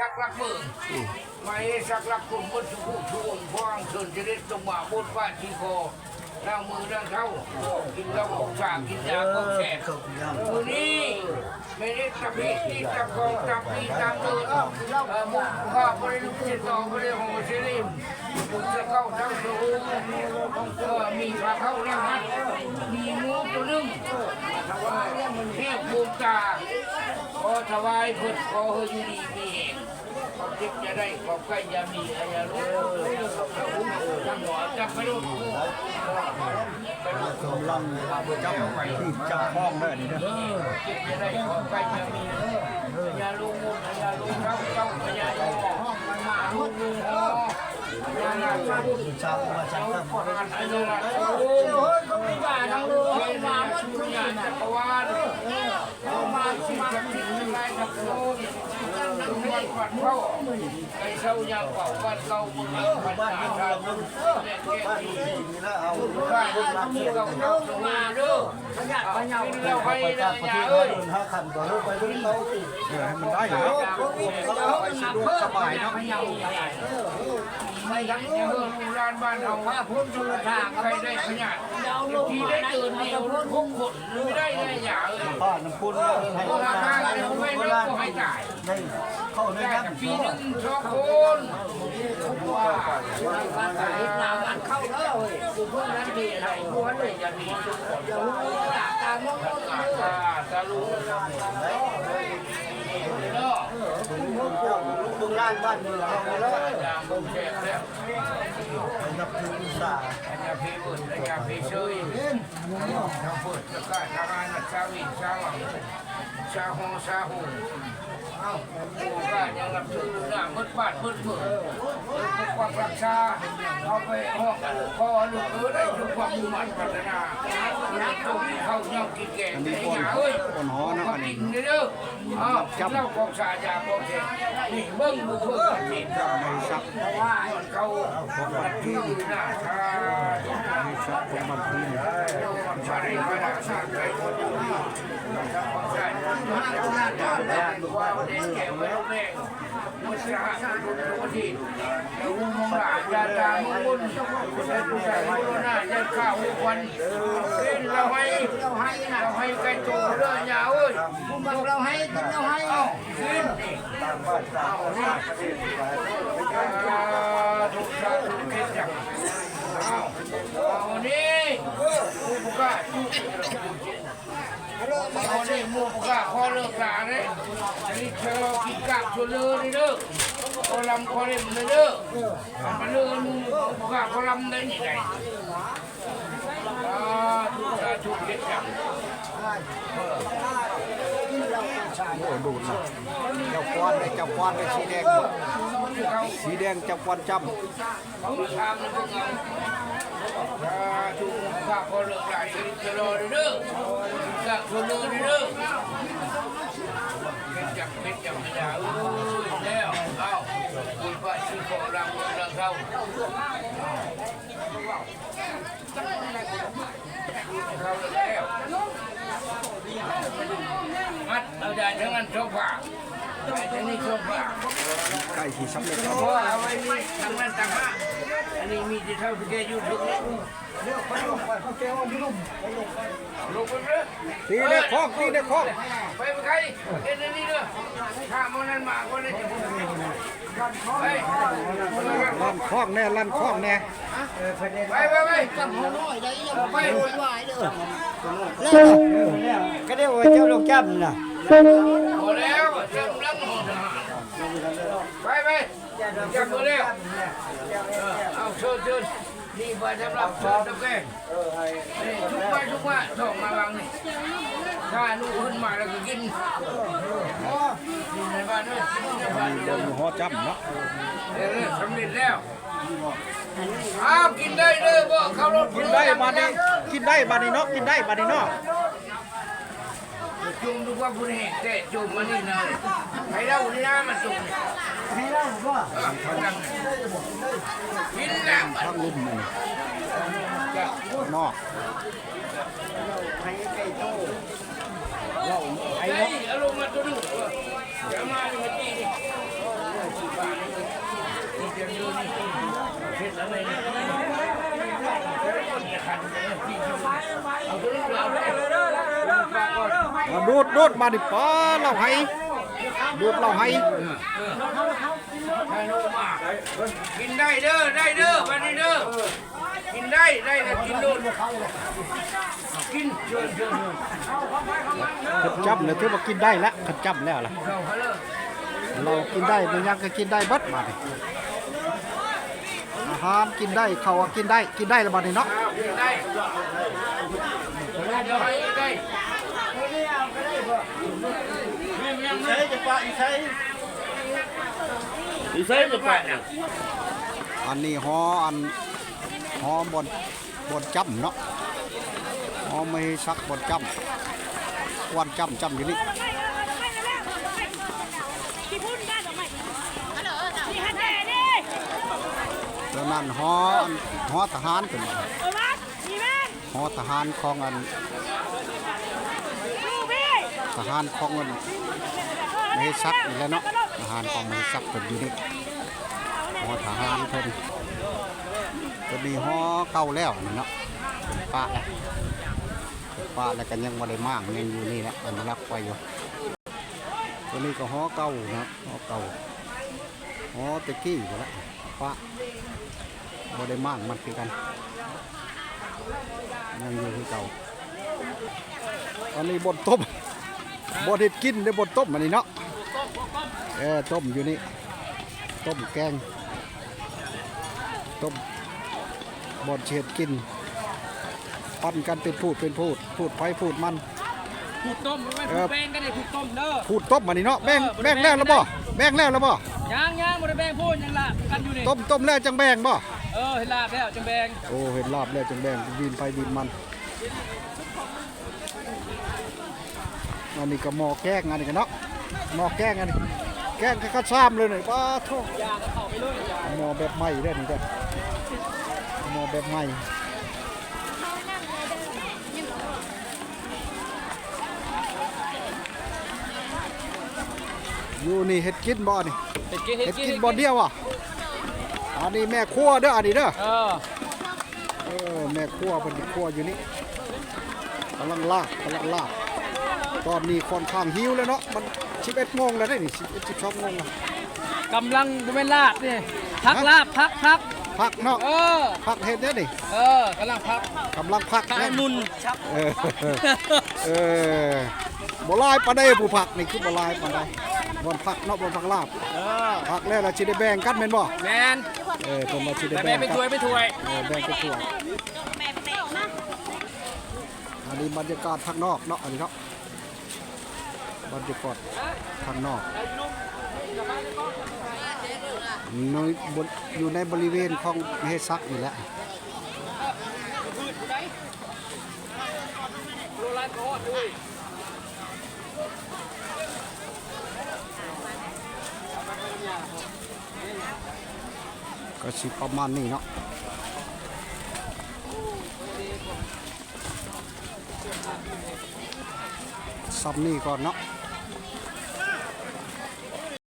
สักรักมือไว้สักรักคุณบนสุขุช่วงพวงเชิญจะได้จงมาบนฟ้าที่คอนั่งมือนั่งเท้ากินเหล้าของชามกินยาของแสบมือนี้ไม่ได้ตะพีที่ตะกองตะพีตามเดินเอ่อมุกข้าบริลุกจิตต่อบริหงเสลิมมุกจะเข้าทั้งสูงเออมีปลาเข้าแล้วนะมีหมูตัวนึงเทียบภูมิตา อถวายพุทธขอให้อยู่ดีมีเองขอจิตจะได้ขอบใกล้ยามีอะไรรู้จำหนอจำไม่รู้กำลังจับที่จับห้องได้นี่นะจิตจะได้ขอบใกล้ยามียาลูกมุยาลูกเจ้าเจ้าพญาลูกห้องมันมาลูกลูกห้องยาลาชาลูกชาวมาชันก่อนอันไอ้เลยล่ะโอ้ยก็ไม่ว่าทั้งลูกมาหมดทุกอย่างจักรวาล มาสิจะมีอะไรทักโลกทุกวันวันเขาไอ้เช้ายางเป่าวันเก่าเมืองวันตาชาบุญแม่แก่ดีนี่แล้วเอาบ้านที่เราเข้ามาเด้อขยันขยันเราให้ไปเด้จากอปรอย่าเทศเอ้ยห้าขันก่อนไปถึงเขาให้มันได้อยู่แล้วไปสบายเนาะไม่ทั้งเออร้านบ้านเราว่าพ้นทุกทางใครได้ขยันที่ได้ เดินเดียวพกขนไม่ได้ได้อย่าเอ้ยผ้าน้ำพุนให้เพราราคาเนี่ยไม่ได้ก็ให้จ่ายได้เข้าในได้น้ำกับปีหนึ่งสองคนว่าน้ำมันเข้าแล้วเว้ยกูเพิ่อนั้นดีอะไรกูเลยจะมีทุกคนตามองตาตาลูเนาะบึงล้านบ้านเมืองเราแล้วยามบุกแฉกแล้วนับถืออุตสาห์ยาพีบุญยาพีเชยน้ำฝนจะกล้าทำงานชาวินชาวังชาหงชาหูเอ้ากูก็ยังรับถือหน้ามืดบาดมืดเบื่อความรักษาเอาไปห้องคอลูกเออได้ทุกความมุ่งมั่นปรารถนาเขาเขาเน่ากินแกงไอ้หยาเอ้ยคนหอนะ อันกินี้นเด้ออ้าวเล่ากองชาญาบองเทนี่เบิ้งบุเบิ้งนกินในซักว่าเขาบัดชื่อหน้าชาในซักของมันพื้นชาริมาชาไทยคนอยู่นี่ชาชาเด็กแก่ไว้แม่มุสลิมทุกทีแล้วมองหลานยาตามุนใช้ผู้ชายคนหน้าจะข้าววันกินเราเราให้เราให้ไก่โตเรื่องยาวเอ้ยเราให้กินเราให้กินตามบ้านตาม นี่ทุกชาทุก เขตจังเอาเอานี่ผู้ประกาเอานี่หมู่ประกาศขอเลิกลาเลยนี่เธอกิกาบชวนเลยนี่เด้อขอลำขอเล่มเลยเด้อมันเลื่อนประกาศขอลำได้ยังไงทุกชาทุกเขตจังโอ้ดูนะเจ้าควันได้เจ้าควันได้สีแดง สีแดงเจ้าควันจำ เขาทำแล้วก็เงาทุกข้าพอเลิกได้จะรอเด้อกับชวนเลยเด้อเป็นจับเป็นจับไม่ได้เอ้ยแล้วเอาคุยไปชื่อของรังรังเขาเขาแล้วมัดเอาได้ทั้งนั้นโซฟาได้ทั้งนี้โซฟาใกล้ที่สำเร็จเพแล้วราะว่าเอาไว้นี่ทางนั้นต่างหาก อันนี้มีที่เท่าที่แกอยู่ทุกนี้ลงไปเลยตีในคอกตีในคอกไปไปใครเอ็นนี่เด้อข้ามันนั้นมาก็ได้จะพูดไปลั่นคอกแน่ลั่นคอกแน่ไปไปไปจำหัวน้อยได้ยังไปไปก็ได้ว่าเจ้าลูกจำนะพอแล้วจำลังหัว จำหมดแล้วเอาเชิญเชิญนี่ไปสำหรับเชิญตะแกงนี่ทุกไปทุกว่าส่งมาวางนี่ถ้าลูกขึ้นมาแล้วก็กินกินในบ้านด้วยกินในบ้านด้วยหอจำเนาะเออสำเร็จแล้วอ้าวกินได้เลยบ่เขารถกินได้บาดนี้กินได้บาดนี้เนาะกินได้บาดนี้เนาะ จุ่มดูว่าบุญแห่งแต่จุ่มมันนี่นะให้เราดีนะมานจุ่มให้เราว่ากินน้ำข้างลุ่มนี่นอกให้ไก่โตเราไอ้เราอาลงมาตัวนึงเดี๋ยวมาดูมาจีดิจีบ้านนี่เดี๋ยวดูนี่เสร็จแล้วเลยเอาตัวนึงเอาเลย ดูดดูดมาดิป้าเราให้ดูดเราให้กินได้เด้อได้เด้อมานี่เด้อกินได้ได้แล้วกินโดนกินเชิญเชิญขัดจับเนี่ยถือว่ากินได้แล้วขัดจับแล้วล่ะเราเขาเลยเรากินได้มันยังก็กินได้เบัดมาดิอาหารกินได้เขาวก็กินได้กินได้แล้วบัดนี้เนาะกินได้ได้ได้ ใช้จะปะอีใช้อีเซ่จะไปเนี่ยอันนี้หออันหอบนบนจำเนาะหอไม่ให้ซักบนจำวันจำจำอยู่นี่ที่พูดได้หรือไม่ที่ฮันแน่ดิแล้วนั่นหออันหอทหารเป็นเออวัดมีแม่หอทหารของอันดูพี่ ทหารของอันไม่ซักนี่แหล้วเนาะทหารของไม่ให้ซักเป็นอยู่นี่หอทหารเพิ่นจะมีหอเก่าแล้วนี่เนาะเป็นป้าแล้วเป็นป้าแล้วกันยังบ่ได้มากยังอยู่นี่แหละอนุรักษ์ไว้อยู่ตัวนี้ก็หอเก่านะหอเก่าหอตะกี้อยู่แล้วป้าบ่ได้มากมันคือกันยังอยู่คือเก่าอันนี้บดต้ม บดเห็ดกินได้บดต้มอันนี้เนาะเออต้มอยู่นี่ ต้มแกง ต้มบดเฉียดกิน ปั้นกันเป็นพูดเป็นพูด พูดไปพูดมันผูกต้มไม่ผูกแป้งก็ได้ผูกต้มเด้อพูดต้มอันนี้เนาะแบ่งแบ่งแล้วแล้วบ่แบ่งแล้วแล้วบ่ย่างย่างบริแบงพูดยังลาบกันอยู่นี่ต้มต้มแล้วจังแบ่งบ่เออเห็นลาบแล้วจังแบงโอ้เห็นลาบแล้วจังแบ่งบินไปบินมัน อันนี้ก็หม้อแกงอันนี้กันเนาะหม้อแกงอันนี้แกงก็ซ้ำเลยหน่อยป้าทุกย่างก็เข้าไปเลยย่างหม้อแบบใหม่เด้อนี่เด้อหม้อแบบใหม่อยู่นี่เฮ็ดกินบ่นี่เห็ดกินเห็เฮ็ดดกินกินบ่เดียวอะอันนี้แม่ครัวเด้ออันนี้เด้อเออเออแม่ครัวเป็นครัวอยู่นี่กำลังลากกำลังลากตอนนี้ค่อนข้างหิวแล้วเนาะมัน11โมงแล้วได้นี่11 12โมงแล้วกำลังบริเวณลาบนี่พักลาบพักพักพักเนาะเออพักเฮ็ดเด้อนี่เออกำลังพักกำลังพักตาแน่นุนเออเออบ่ลายปานใดผู้ผักนี่คือบ่ลายปานใดบ่นผักเนาะบ่นผักลาบเออผักแล้วล่ะสิได้แบ่งกันแม่นบ่แมนเออเพิ่นว่าสิได้แต่แบ่แม่งไปกัถวยไปถวยเออแบ่งกันทั่วแม่เตะนะ อันนี้บรรยากาศข้างนอกเนาะอันนี้เนาะบรรยากาศข้างนอกในบนอยู่ในบริเวณของเฮซักนี่แหละโรลานโคตรด้วยก็สิประมาณนี้เนาะ ซ้ำนี่ก่อนเนาะ